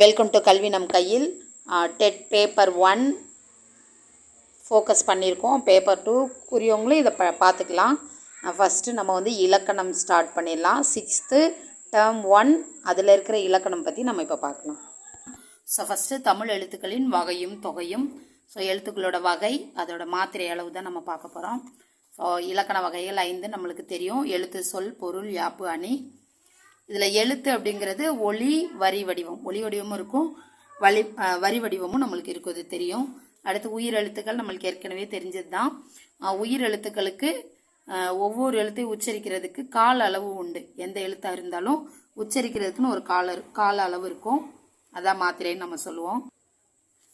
Welcome to கல்வி நம் கையில் டெட் பேப்பர் ஒன் ஃபோக்கஸ் பண்ணியிருக்கோம். பேப்பர் டூ குறியவங்களும் இதை ப பார்த்துக்கலாம். Uh, ஃபஸ்ட்டு நம்ம வந்து இலக்கணம் ஸ்டார்ட் பண்ணிடலாம். சிக்ஸ்த்து டேர்ம் ஒன் அதில் இருக்கிற இலக்கணம் பற்றி நம்ம இப்போ பார்க்கலாம். ஸோ ஃபஸ்ட்டு தமிழ் எழுத்துக்களின் வகையும் தொகையும் ஸோ எழுத்துக்களோட வகை அதோட மாத்திரை அளவு தான் நம்ம பார்க்க போகிறோம் ஸோ இலக்கண வகைகள் ஐந்து நம்மளுக்கு தெரியும். எழுத்து சொல் பொருள் யாப்பு அணி. இதில் எழுத்து அப்படிங்கிறது ஒளி வரி வடிவம். ஒளி வடிவமும் இருக்கும். வழி வரி வடிவமும் நம்மளுக்கு இருக்கும் இது தெரியும். அடுத்து உயிர் எழுத்துக்கள் நம்மளுக்கு ஏற்கனவே தெரிஞ்சது தான் உயிர் எழுத்துக்களுக்கு ஒவ்வொரு எழுத்தையும் உச்சரிக்கிறதுக்கு கால அளவு உண்டு. எந்த எழுத்தாக இருந்தாலும் உச்சரிக்கிறதுக்குன்னு ஒரு கால கால அளவு இருக்கும். அதான் மாத்திரைன்னு நம்ம சொல்லுவோம்.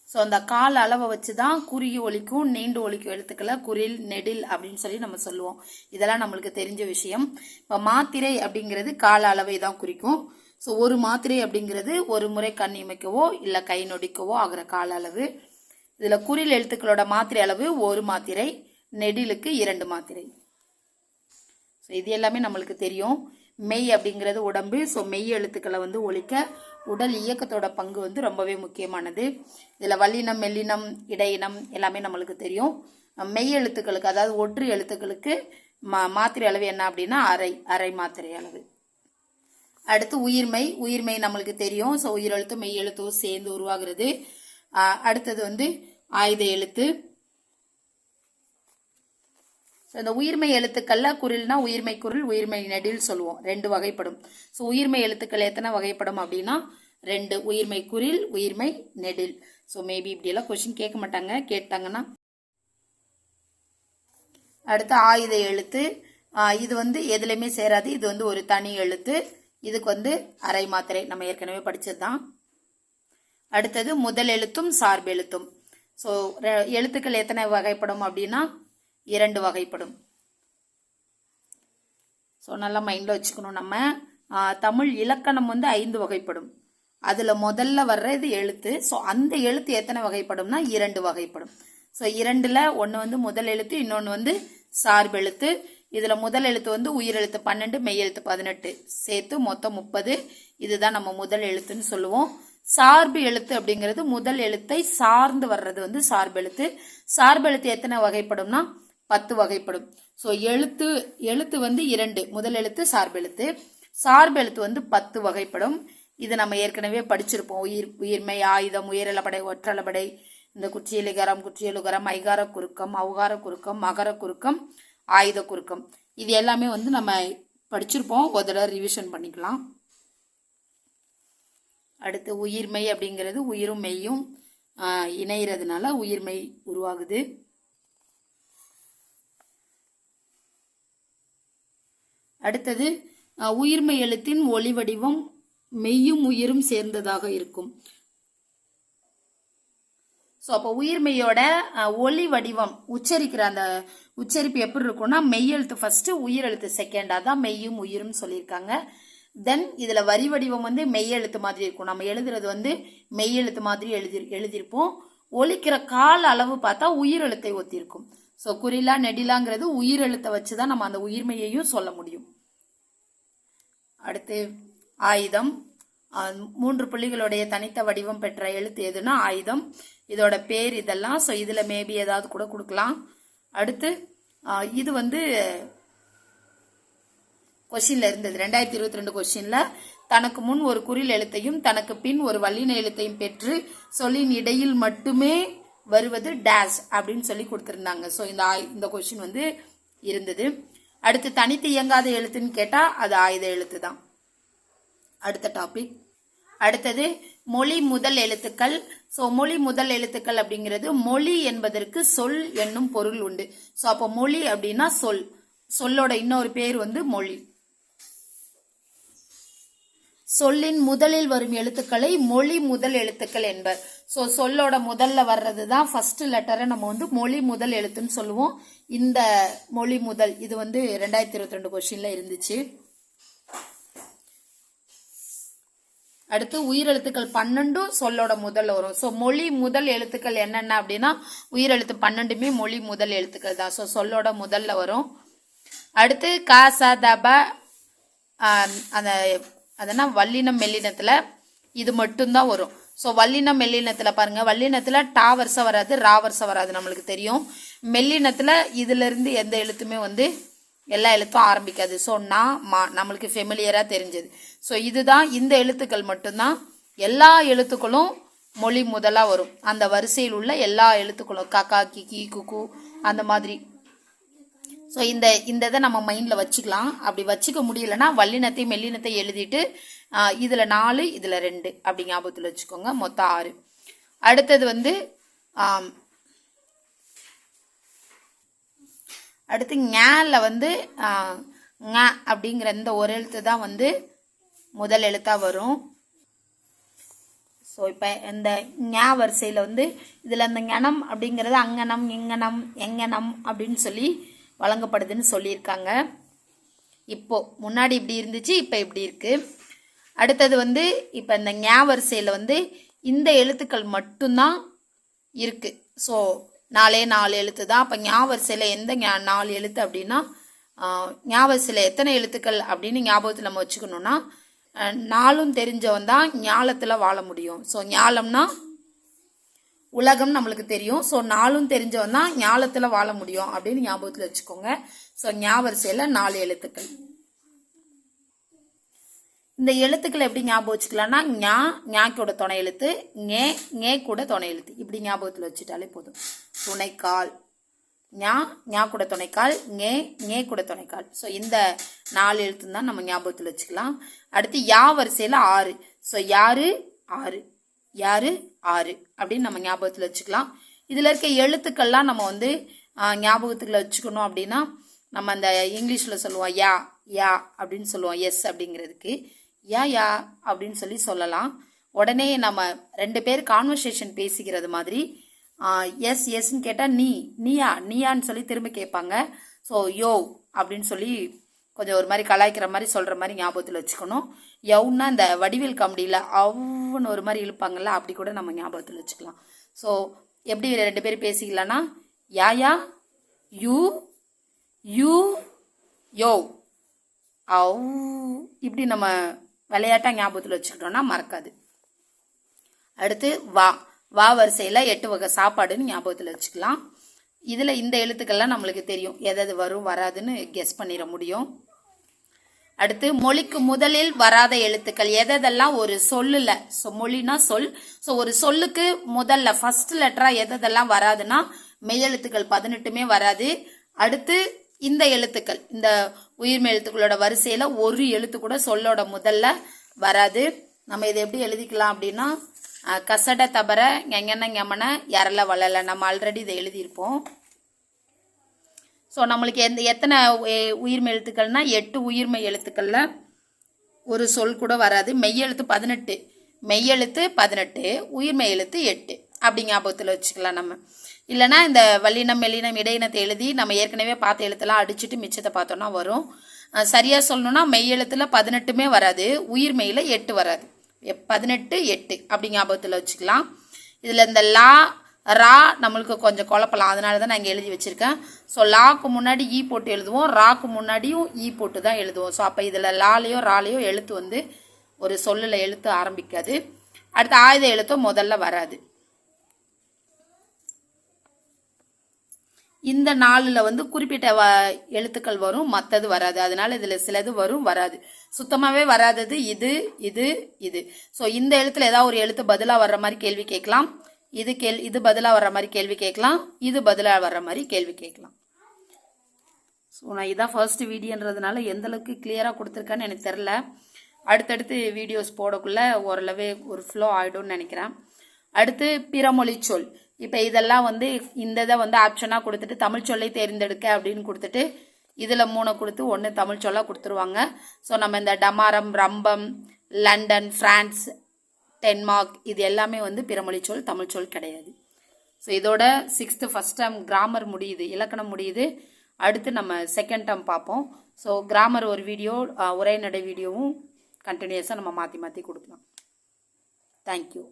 ஸோ அந்த கால் அளவை வச்சு தான் குறுகி ஒலிக்கும் நீண்டு ஒலிக்கும் எழுத்துக்களை குரில் நெடில் அப்படின்னு சொல்லி நம்ம சொல்லுவோம். இதெல்லாம் நம்மளுக்கு தெரிஞ்ச விஷயம். இப்போ மாத்திரை அப்படிங்கிறது கால அளவை தான் குறிக்கும். ஸோ ஒரு மாத்திரை அப்படிங்கிறது ஒரு முறை கண் இமைக்கவோ இல்லை கை நொடிக்கவோ ஆகிற கால அளவு. இதில் குறில் எழுத்துக்களோட மாத்திரை அளவு ஒரு மாத்திரை நெடிலுக்கு இரண்டு மாத்திரை. ஸோ இது எல்லாமே நம்மளுக்கு தெரியும். மெய் அப்படிங்கிறது உடம்பு. ஸோ மெய் எழுத்துக்களை வந்து ஒழிக்க உடல் இயக்கத்தோட பங்கு வந்து ரொம்பவே முக்கியமானது. இதில் வல்லினம் மெல்லினம் இடையினம் எல்லாமே நம்மளுக்கு தெரியும். மெய் எழுத்துக்களுக்கு அதாவது ஒற்று எழுத்துக்களுக்கு மா மாத்திரை அளவு என்ன அப்படின்னா அரை அரை மாத்திரை அளவு. அடுத்து உயிர்மை. உயிர்மை நம்மளுக்கு தெரியும். ஸோ உயிரெழுத்தும் மெய் எழுத்தும் சேர்ந்து உருவாகிறது. அடுத்தது வந்து ஆயுத எழுத்து. ஸோ இந்த உயிர்மை எழுத்துக்கள்ல குரில்னா உயிர்மை குரில் உயிர்மை நெடில் சொல்லுவோம். ரெண்டு வகைப்படும். ஸோ உயிர்மை எழுத்துக்கள் எத்தனை வகைப்படும் அப்படின்னா ரெண்டு உயிர்மை குரில் உயிர்மை நெடில். ஸோ மேபி இப்படியெல்லாம் கொஷின் கேட்க மாட்டாங்க. கேட்டாங்கன்னா அடுத்து ஆயுத எழுத்து இது வந்து எதுலையுமே சேராது. இது வந்து ஒரு தனி எழுத்து. இதுக்கு வந்து அரை மாத்திரை. நம்ம ஏற்கனவே படித்தது தான் அடுத்தது முதல் எழுத்தும் சார்பு எழுத்தும். ஸோ எழுத்துக்கள் எத்தனை வகைப்படும் அப்படின்னா இரண்டு வகைப்படும். ஸோ நல்லா மைண்டில் வச்சுக்கணும் நம்ம. தமிழ் இலக்கணம் வந்து ஐந்து வகைப்படும். அதில் முதல்ல வர்றது எழுத்து. ஸோ அந்த எழுத்து எத்தனை வகைப்படும்னா இரண்டு வகைப்படும். ஸோ இரண்டில் ஒன்று வந்து முதல் எழுத்து இன்னொன்று வந்து சார்பு எழுத்து. இதில் முதல் எழுத்து வந்து உயிரெழுத்து பன்னெண்டு மெய் எழுத்து பதினெட்டு. சேர்த்து மொத்தம் முப்பது. இதுதான் நம்ம முதல் எழுத்துன்னு சொல்லுவோம். சார்பு எழுத்து அப்படிங்கிறது முதல் எழுத்தை சார்ந்து வர்றது வந்து சார்பு எழுத்து. சார்பு எழுத்து எத்தனை வகைப்படும்னா பத்து வகைப்படும். ஸோ எழுத்து எழுத்து வந்து இரண்டு. முதல் எழுத்து சார்பெழுத்து சார்பெழுத்து வந்து பத்து வகைப்படும். இது நம்ம ஏற்கனவே படிச்சிருப்போம். உயிர் உயிர்மை ஆயுதம் உயிரலப்படை ஒற்றலப்படை இந்த குற்றியலிகரம் குற்றியலுகரம் ஐகார குறுக்கம் அவுகார குறுக்கம் மகர குறுக்கம் ஆயுத குறுக்கம். இது எல்லாமே வந்து நம்ம படிச்சிருப்போம். ஒரு தடவை ரிவிஷன் பண்ணிக்கலாம். அடுத்து உயிர்மை அப்படிங்கிறது உயிரும் மெய்யும் இணைகிறதுனால உயிர்மை உருவாகுது. அடுத்தது அஹ், உயிர்மை எழுத்தின் ஒளி வடிவம் மெய்யும் உயிரும் சேர்ந்ததாக இருக்கும். ஸோ அப்போ உயிர்மெய்யோட ஒளி ஒலி வடிவம் உச்சரிக்கிற அந்த உச்சரிப்பு எப்படி இருக்கும்னா மெய் எழுத்து ஃபர்ஸ்ட்டு உயிர் எழுத்து செகண்டாக தான் மெய்யும் உயிரும் சொல்லியிருக்காங்க. தென் இதில் வரி வடிவம் வந்து மெய் எழுத்து மாதிரி இருக்கும். நம்ம எழுதுறது வந்து மெய் எழுத்து மாதிரி எழுதி எழுதியிருப்போம். ஒழிக்கிற கால அளவு பார்த்தா உயிர் எழுத்தை ஒத்திருக்கும். ஸோ குறிலா நெடிலாங்கிறது உயிர் எழுத்தை வச்சு தான் நம்ம அந்த உயிர்மையையும் சொல்ல முடியும். அடுத்து ஆயுதம். மூன்று புள்ளிகளுடைய தனித்த வடிவம் பெற்ற எழுத்து எதுனா? ஆயுதம். இதோட பேர் இதெல்லாம் ஸோ இதில் மேபி ஏதாவது கூட கொடுக்கலாம். அடுத்து இது வந்து கொஷின்ல இருந்தது. ரெண்டாயிரத்தி இருபத்தி ரெண்டு கொஸ்டின்ல தனக்கு முன் ஒரு குறில் எழுத்தையும் தனக்கு பின் ஒரு வல்லின எழுத்தையும் பெற்று சொல்லின் இடையில் மட்டுமே வருவது டேஷ் அப்படின்னு சொல்லி கொடுத்துருந்தாங்க. ஸோ இந்த இந்த கொஸ்டின் வந்து இருந்தது. அடுத்து தனித்து இயங்காத எழுத்துன்னு கேட்டால் அது ஆயுத எழுத்து தான் அடுத்த டாபிக் அடுத்தது மொழி முதல் எழுத்துக்கள். ஸோ மொழி முதல் எழுத்துக்கள் அப்படிங்கிறது மொழி என்பதற்கு சொல் என்னும் பொருள் உண்டு. ஸோ அப்போ மொழி அப்படின்னா சொல். சொல்லோட இன்னொரு பேர் வந்து மொழி. சொல்லின் முதலில் வரும் எழுத்துக்களை மொழி முதல் எழுத்துக்கள் என்பர். ஸோ சொல்லோட முதல்ல வர்றது தான் ஃபர்ஸ்ட் லெட்டரை நம்ம வந்து மொழி முதல் எழுத்துன்னு சொல்லுவோம். இந்த மொழி முதல் இது வந்து ரெண்டாயிரத்தி இருபத்தி ரெண்டு கொஸ்டின்ல இருந்துச்சு. அடுத்து உயிரெழுத்துக்கள் பன்னெண்டும் சொல்லோட முதல்ல வரும். ஸோ மொழி முதல் எழுத்துக்கள் என்னென்ன அப்படின்னா உயிரெழுத்து பன்னெண்டுமே மொழி முதல் எழுத்துக்கள் தான். ஸோ சொல்லோட முதல்ல வரும். அடுத்து காசா ச அந்த அதனால் வல்லினம் மெல்லினத்தில் இது மட்டும்தான் வரும். ஸோ வல்லினம் மெல்லினத்தில் பாருங்கள் வல்லினத்தில் டா வருஷம் வராது ரா வருஷம் வராது நம்மளுக்கு தெரியும். மெல்லினத்தில் இதிலிருந்து எந்த எழுத்துமே வந்து எல்லா எழுத்தும் ஆரம்பிக்காது. ஸோ நான் மா நம்மளுக்கு ஃபெமிலியராக தெரிஞ்சது. ஸோ இதுதான் இந்த எழுத்துக்கள் மட்டும்தான். எல்லா எழுத்துக்களும் மொழி முதலாக வரும். அந்த வரிசையில் உள்ள எல்லா எழுத்துக்களும் காக்கா கிக்கி குக்கு அந்த மாதிரி. ஸோ இந்த இந்த இதை நம்ம மைண்டில் வச்சுக்கலாம். அப்படி வச்சுக்க முடியலன்னா வல்லினத்தை மெல்லினத்தை எழுதிட்டு இதில் நாலு இதில் ரெண்டு அப்படி ஞாபகத்தில் வச்சுக்கோங்க. மொத்தம் ஆறு. அடுத்தது வந்து அடுத்து ஞால வந்து ஞ ங அப்படிங்கிற இந்த ஒரு எழுத்து தான் வந்து முதல் எழுத்தாக வரும். ஸோ இப்போ இந்த ஞா வரிசையில் வந்து இதில் இந்த ஞனம் அப்படிங்கிறது அங்கனம் இங்கனம் எங்கனம் அப்படின்னு சொல்லி வழங்கப்படுதுன்னு சொல்லியிருக்காங்க. இப்போ முன்னாடி இப்படி இருந்துச்சு இப்போ இப்படி இருக்குது அடுத்தது வந்து இப்போ இந்த ஞா வரிசையில் வந்து இந்த எழுத்துக்கள் மட்டும்தான் இருக்குது ஸோ நாலே நாலு எழுத்து தான். அப்போ ஞா வரிசையில் எந்த ஞா நாலு எழுத்து அப்படின்னா ஆஹ், ஞா வரிசையில் எத்தனை எழுத்துக்கள் அப்படின்னு ஞாபகத்தில் நம்ம வச்சுக்கணும்னா நாளும் தெரிஞ்சவன் தான் ஞாலத்தில் வாழ முடியும். ஸோ ஞாலம்னா உலகம் நம்மளுக்கு தெரியும். ஸோ நாளும் தெரிஞ்சவன் தான் ஞாலத்தில் வாழ முடியும் அப்படின்னு ஞாபகத்தில் வச்சுக்கோங்க. ஸோ ஞாபகரிசையில் நாலு எழுத்துக்கள். இந்த எழுத்துக்களை எப்படி ஞாபகம் வச்சுக்கலாம்னா ஞா ஞாக்கோட துணை எழுத்து ஞே ஞே கூட துணை எழுத்து. இப்படி ஞாபகத்தில் வச்சுட்டாலே போதும். துணைக்கால். ஞா ஞா கூட துணைக்கால் ஞே ஞே கூட துணைக்கால். ஸோ இந்த நாலு எழுத்து தான் நம்ம ஞாபகத்தில் வச்சுக்கலாம். அடுத்து யா வரிசையில் ஆறு. ஸோ யாரு? ஆறு. யாரு? ஆறு. அப்படின்னு நம்ம ஞாபகத்தில் வச்சுக்கலாம். இதில் இருக்க எழுத்துக்கள்லாம் நம்ம வந்து ஞாபகத்துக்குள்ள வச்சுக்கணும் அப்படின்னா நம்ம அந்த இங்கிலீஷில் சொல்லுவோம் யா யா அப்படின்னு சொல்லுவோம் எஸ் அப்படிங்கிறதுக்கு. யா யா அப்படின்னு சொல்லி சொல்லலாம். உடனே நம்ம ரெண்டு பேர் கான்வர்சேஷன் பேசிக்கிறது மாதிரி எஸ் எஸ்ன்னு கேட்டால் நீ நீயா நீயான்னு சொல்லி திரும்ப கேட்பாங்க. ஸோ யோ அப்படின்னு சொல்லி கொஞ்சம் ஒரு மாதிரி கலாய்க்கிற மாதிரி சொல்கிற மாதிரி ஞாபகத்தில் வச்சுக்கணும். யவுன்னா இந்த வடிவில் காமெடியில் அவ்வுன்னு ஒரு மாதிரி இழுப்பாங்கல்ல அப்படி கூட நம்ம ஞாபகத்தில் வச்சுக்கலாம். ஸோ எப்படி ரெண்டு பேரும் பேசிக்கலாம்னா யாயா யூ யூ யோ அவ் இப்படி நம்ம விளையாட்டாக ஞாபகத்தில் வச்சுக்கிட்டோம்னா மறக்காது. அடுத்து வா. வா வரிசையில் எட்டு வகை சாப்பாடுன்னு ஞாபகத்தில் வச்சுக்கலாம். இதில் இந்த எழுத்துக்கள்லாம் நம்மளுக்கு தெரியும். எதாவது வரும் வராதுன்னு கெஸ் பண்ணிட முடியும். அடுத்து மொழிக்கு முதலில் வராத எழுத்துக்கள். எதெல்லாம் ஒரு சொல்லுல? ஸோ மொழினா சொல். ஸோ ஒரு சொல்லுக்கு முதல்ல ஃபர்ஸ்ட் லெட்டரா எதெல்லாம் வராதுன்னா மெய்யெழுத்துக்கள் பதினெட்டுமே வராது. அடுத்து இந்த எழுத்துக்கள் இந்த உயிர்மெய் எழுத்துக்களோட வரிசையில ஒரு எழுத்து கூட சொல்லோட முதல்ல வராது. நம்ம இதை எப்படி எழுதிக்கலாம் அப்படின்னா கசட தபர எங்கன எமன எரல வளல நம்ம ஆல்ரெடி இதை எழுதியிருப்போம். ஸோ நம்மளுக்கு எந்த எத்தனை உயிர்மை உயிர்மெய் எட்டு உயிர்மெய் எழுத்துக்களில் ஒரு சொல் கூட வராது. மெய்யெழுத்து பதினெட்டு மெய்யெழுத்து பதினெட்டு உயிர்மெய் எழுத்து எட்டு. அப்படி ஞாபகத்தில் வச்சுக்கலாம் நம்ம. இல்லைன்னா இந்த வல்லினம் மெல்லினம் இடையினத்தை எழுதி நம்ம ஏற்கனவே பார்த்த எழுத்தெல்லாம் அடிச்சுட்டு மிச்சத்தை பார்த்தோன்னா வரும். சரியாக சொல்லணும்னா மெய்யெழுத்தில் பதினெட்டுமே வராது உயிர்மெயில் எட்டு வராது. எப்- பதினெட்டு எட்டு. அப்படி ஞாபகத்தில் வச்சுக்கலாம். இதில் இந்த லா ரா நம்மளுக்கு கொஞ்சம் குழப்பலாம். அதனால தான் நான் இங்கே எழுதி வச்சுருக்கேன். ஸோ லாக்கு முன்னாடி ஈ போட்டு எழுதுவோம். ராக்கு முன்னாடியும் ஈ போட்டு தான் எழுதுவோம். ஸோ அப்போ இதில் லாலையோ ராலையோ எழுத்து வந்து ஒரு சொல்லில் எழுத்து ஆரம்பிக்காது. அடுத்து ஆயுத எழுத்தும் முதல்ல வராது. இந்த நாளில் வந்து குறிப்பிட்ட வ எழுத்துக்கள் வரும். மற்றது வராது. அதனால இதில் சிலது வரும் வராது. சுத்தமாகவே வராதது இது இது இது. ஸோ இந்த எழுத்தில் ஏதாவது ஒரு எழுத்து பதிலாக வர்ற மாதிரி கேள்வி கேட்கலாம். இது கேள் இது பதிலாக வர்ற மாதிரி கேள்வி கேட்கலாம். இது பதிலாக வர்ற மாதிரி கேள்வி கேட்கலாம். ஸோ நான் இதான் ஃபர்ஸ்ட் வீடியோன்றதுனால எந்த அளவுக்கு கிளியராக கொடுத்துருக்கான்னு எனக்கு தெரில அடுத்தடுத்து வீடியோஸ் போடக்குள்ளே ஓரளவு ஒரு ஃப்ளோ ஆகிடும்னு நினைக்கிறேன். அடுத்து பிறமொழி சொல். இப்போ இதெல்லாம் வந்து இந்த இதை வந்து ஆப்ஷனாக கொடுத்துட்டு தமிழ் சொல்லை தேர்ந்தெடுக்க அப்படின்னு கொடுத்துட்டு இதில் மூணை கொடுத்து ஒன்று தமிழ் சொல்லாக கொடுத்துருவாங்க. ஸோ நம்ம இந்த டமாரம் ரம்பம் லண்டன் ஃப்ரான்ஸ் டென்மார்க் இது எல்லாமே வந்து பிறமொழி சொல் தமிழ் சொல் கிடையாது. ஸோ இதோட சிக்ஸ்த்து ஃபஸ்ட் டேம் கிராமர் முடியுது இலக்கணம் முடியுது. அடுத்து நம்ம செகண்ட் டேம் பார்ப்போம். ஸோ கிராமர் ஒரு வீடியோ உரைநடை வீடியோவும் கண்டினியூஸாக நம்ம மாற்றி மாற்றி கொடுக்கலாம். தேங்க்யூ